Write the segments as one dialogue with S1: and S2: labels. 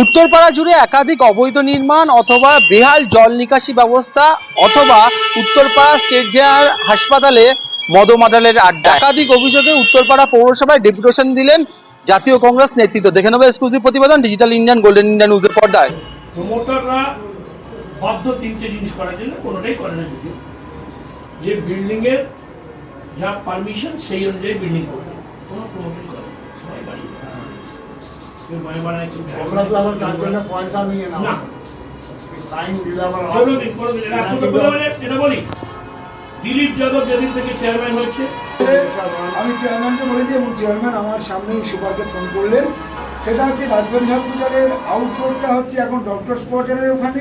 S1: উত্তরপাড়া জুড়ে একাধিক অবৈধ নির্মাণ অথবা বেহাল জল নিকাশি ব্যবস্থা অথবা উত্তরপাড়া স্টেট জেনারেল হাসপাতালে মদমাডালের আড্ডা। একাধিক অভিযোগে উত্তরপাড়া পৌরসভায় ডেপুটেশন দিলেন জাতীয় কংগ্রেস নেতৃত্ব। দেখে নেবে এক্সক্লুসিভ প্রতিবেদন ডিজিটাল ইন্ডিয়ান গোল্ডেন ইন্ডিয়ান নিউজের পর্দায়।
S2: বাধ্য তিনটে জিনিস করার জন্য কোনোটাই করে না যে বিল্ডিং এর যা পারমিশন সেই অনুযায়ী বিল্ডিং করবে। কোনো প্রমোটার করে সবাই বাড়ি
S3: আমরা তো আমার
S2: কেউ
S3: জন্য পয়সা নিয়ে না।
S2: না।
S3: টাইম দিলে
S2: কোনোদিন কোনোদিন এটা আপনি তো বলে বলে এটা বলি। দিলীপ যাদব যেদিন থেকে চেয়ারম্যান হয়েছে।
S4: আমি চেয়ারম্যানকে বলেছি এবং চেয়ারম্যান আমার সামনেই সুপারকে ফোন করলেন। সেটা হচ্ছে রাজবাড়ি হসপিটালের আউটডোরটা হচ্ছে এখন ডক্টর কোয়ার্টারের ওখানে।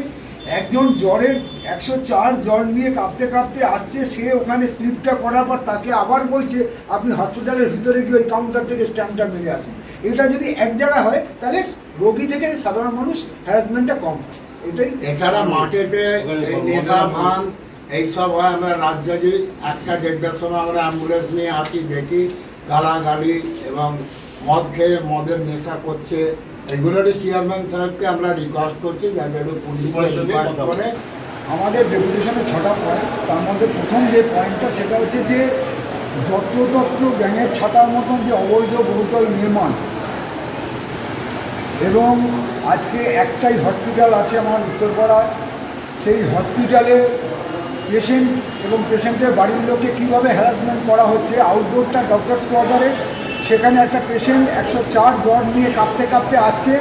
S4: একজন জ্বরের একশো চার জ্বর নিয়ে কাঁপতে কাঁপতে আসছে সে ওখানে স্লিপটা করার পর তাকে আবার বলছে আপনি হসপিটালের ভিতরে গিয়ে ওই কাউন্টার থেকে স্ট্যাম্পটা মেরে আসুন। এটা যদি এক জায়গায় হয় তাহলে রোগী থেকে সাধারণ মানুষ হ্যারাসমেন্টটা কম হয়। এটাই
S3: এছাড়া মাঠেতে নেশা ভান এইসব হয় আমরা রাজ্যে একটা দেড়টার সময় আমরা অ্যাম্বুলেন্স নিয়ে আসি দেখি গালাগালি এবং মদ খেয়ে মদের নেশা করছে। এগুলোরই চেয়ারম্যান সাহেবকে আমরা রিকোয়েস্ট করছি যাতে একটু পুলিশ করে।
S4: আমাদের ডেপুটেশনে ছটা পয়েন্ট তার মধ্যে প্রথম যে পয়েন্টটা সেটা হচ্ছে যে যত্রতত্র ব্যাঙের ছাতার মতন যে অবৈধ বহুতল নির্মাণ এবং আজকে একটাই হসপিটাল আছে আমার উত্তরপাড়ায়। সেই হসপিটালে পেশেন্ট এবং পেশেন্টের বাড়ির লোককে কীভাবে হ্যারাসমেন্ট করা হচ্ছে আউটডোরটা ডক্টরস কোয়ার্টারে সেখানে একটা পেশেন্ট একশো চার জ্বর নিয়ে কাঁপতে কাঁপতে আসছে।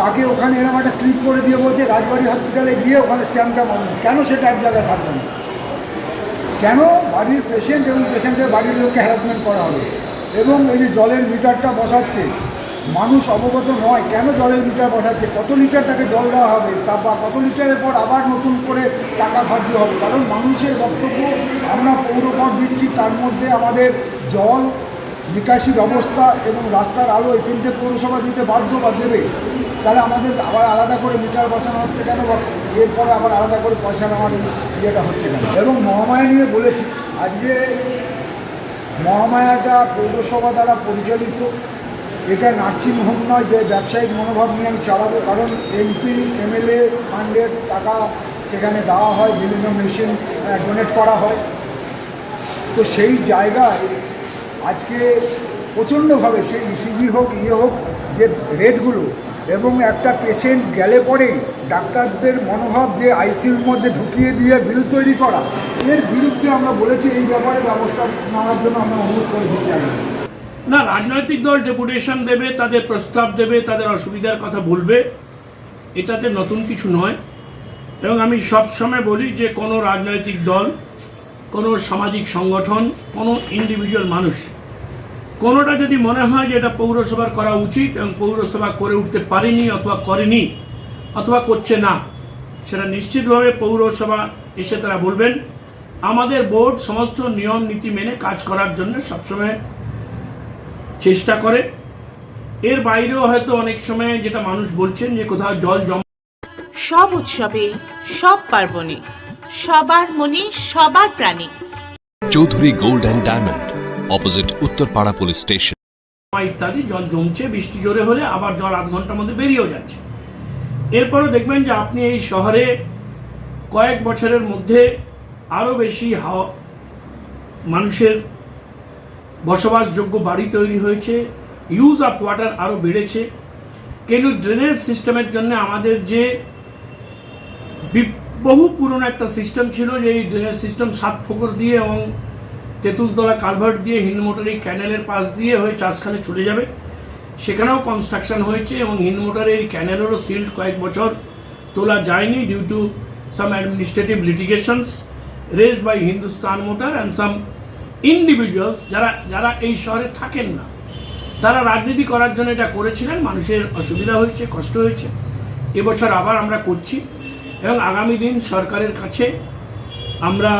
S4: তাকে ওখানে এরকম একটা স্লিপ করে দিয়ে বলছে, রাজবাড়ি হসপিটালে গিয়ে ওখানে স্ট্যাম্পটা মারুন কেন সেটা এক জায়গায় থাকবে না? কেন বাড়ির পেশেন্ট এবং পেশেন্টের বাড়ির লোককে হ্যারাসমেন্ট করা হবে এবং এই যে জলের মিটারটা বসাচ্ছে মানুষ অবগত নয় কেন জলের মিটার বসাচ্ছে, কত লিটার তাকে জল দেওয়া হবে, তা বা কত লিটারের পর আবার নতুন করে টাকা ধার্য হবে। কারণ মানুষের বক্তব্য আমরা পৌরকর দিচ্ছি, তার মধ্যে আমাদের জল নিকাশি ব্যবস্থা এবং রাস্তার আলো এই তিনটে পৌরসভা দিতে বাধ্য বা দেবে, তাহলে আমাদের আবার আলাদা করে মিটার বসানো হচ্ছে কেন বা এরপরে আবার আলাদা করে পয়সা নেওয়ার ইয়েটা হচ্ছে কেন? এবং মহামায়া নিয়ে বলেছি, আজকে মহামায়াটা পৌরসভা দ্বারা পরিচালিত এটা নার্সিংহোম নয়, যে ব্যবসায়িক মনোভাব নিয়ে আমি চালাবো, কারণ এমপি এমএলএ ফান্ডের টাকা সেখানে দেওয়া হয়, বিভিন্ন মেশিন ডোনেট করা হয়। তো সেই জায়গায় আজকে প্রচণ্ডভাবে সেই ইসিজি হোক ইয়ে হোক, যে রেটগুলো এবং একটা পেশেন্ট গেলে পরেই ডাক্তারদের মনোভাব যে আইসিইউর মধ্যে ঢুকিয়ে দিয়ে বিল তৈরি করা, এর বিরুদ্ধে আমরা বলেছি, এই ব্যাপারে ব্যবস্থা নেওয়ার জন্য আমরা অনুরোধ করেছি চেয়ারম্যান
S2: না, রাজনৈতিক দল ডেপুটেশন দেবে, তাদের প্রস্তাব দেবে, তাদের অসুবিধার কথা বলবে। এটাতে নতুন কিছু নয়। এবং আমি সব সময় বলি যে, কোনো রাজনৈতিক দল, কোনো সামাজিক সংগঠন, কোনো ইন্ডিভিজুয়াল মানুষ, কোনোটা যদি মনে হয় যে এটা পৌরসভার করা উচিত এবং পৌরসভা করে উঠতে পারেনি অথবা করেনি অথবা করছে না, সেটা নিশ্চিতভাবে পৌরসভা এসে তারা বলবেন। আমাদের বোর্ড সমস্ত নিয়ম, নীতি মেনে কাজ করার জন্য সবসময় চেষ্টা করে। এর বাইরেও হয়তো অনেক সময় যেটা মানুষ বলছেন যে কোথাও জল জমা
S5: সব উৎসবে সব পার্বণে সবার মনে সবার প্রাণে।
S6: Chowdhury gold and diamond opposite Uttarpara police station.
S2: ইত্যাদি জল জমছে বৃষ্টি জোরে হলে আবার জল আধ ঘণ্টার মধ্যে বেরিয়েও যাচ্ছে। এরপরে দেখবেন যে আপনি এই শহরে কয়েক বছরের মধ্যে আরও বেশি হাওয়া মানুষের বসবাসযোগ্য বাড়ি তৈরি হয়েছে ইউজ অফ ওয়াটার আরও বেড়েছে। কিন্তু ড্রেনেজ সিস্টেমের জন্য আমাদের যে বহু পুরনো একটা সিস্টেম ছিল, যে এই ড্রেনেজ সিস্টেম সাত ফোকর দিয়ে এবং তেঁতুলতলা কালভার্ট দিয়ে হিন্দমোটর ক্যানেলের পাশ দিয়ে হয়ে চাষখানে চলে যাবে। সেখানেও কনস্ট্রাকশন হয়েছে এবং হিন্দমোটরের এই ক্যানেলেরও সিল্ড কয়েক বছর তোলা যায়নি due to some administrative litigations raised by Hindustan motor and some individuals যারা যারা এই শহরে থাকেন না, তারা রাজনীতি করার জন্য এটা করেছিলেন, মানুষের অসুবিধা হয়েছে, কষ্ট হয়েছে। এবছর আবার আমরা করছি এবং আগামী দিন সরকারের কাছে আমরা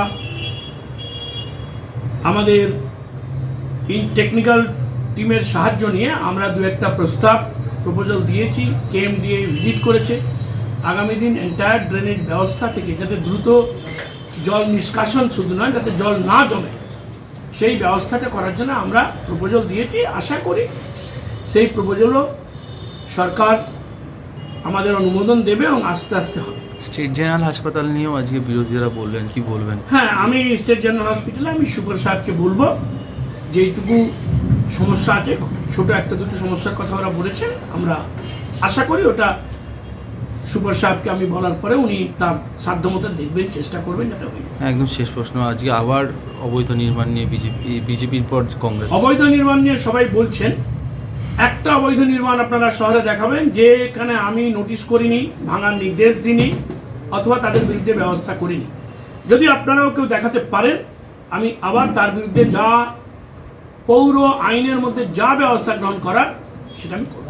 S2: আমাদের ইন টেকনিক্যাল টিমের সাহায্য নিয়ে আমরা দু একটা প্রস্তাব প্রপোজাল দিয়েছি কেএম দিয়ে ভিজিট করেছে। আগামী দিন এন্টায়ার ড্রেনেজ ব্যবস্থা থেকে যাতে দ্রুত জল নিষ্কাশন শুধু নয়, যাতে জল না জমে সেই ব্যবস্থাটা করার জন্য আমরা প্রপোজাল দিয়েছি। আশা করি সেই প্রপোজালও সরকার আমাদের অনুমোদন দেবে এবং আস্তে আস্তে হবে।
S7: স্টেট জেনারেল হাসপাতাল নিয়েও আজকে বিরোধীরা বললেন কি বলবেন?
S2: হ্যাঁ আমি স্টেট জেনারেল হসপিটালে আমি সুপার সাহেবকে বলব যেইটুকু সমস্যা আছে ছোট একটা দুটো সমস্যার কথা ওরা বলেছেন আমরা আশা করি ওটা সুপার সাহেবকে আমি বলার পরে উনি তার সাধ্যমতো দেখবেন চেষ্টা করবেন যাতে হয়
S7: একদম শেষ প্রশ্ন। আজকে আবার অবৈধ নির্মাণ নিয়ে বিজেপি বিজেপির পর কংগ্রেস।
S2: অবৈধ নির্মাণ নিয়ে সবাই বলছেন একটা অবৈধ নির্মাণ আপনারা শহরে দেখাবেন যে এখানে আমি নোটিশ করিনি ভাঙার নির্দেশ দিইনি অথবা তাদের বিরুদ্ধে ব্যবস্থা করিনি। যদি আপনারাও কেউ দেখাতে পারেন আমি আবার তার বিরুদ্ধে যা পৌর আইনের মধ্যে যা ব্যবস্থা গ্রহণ করার সেটা আমি করব।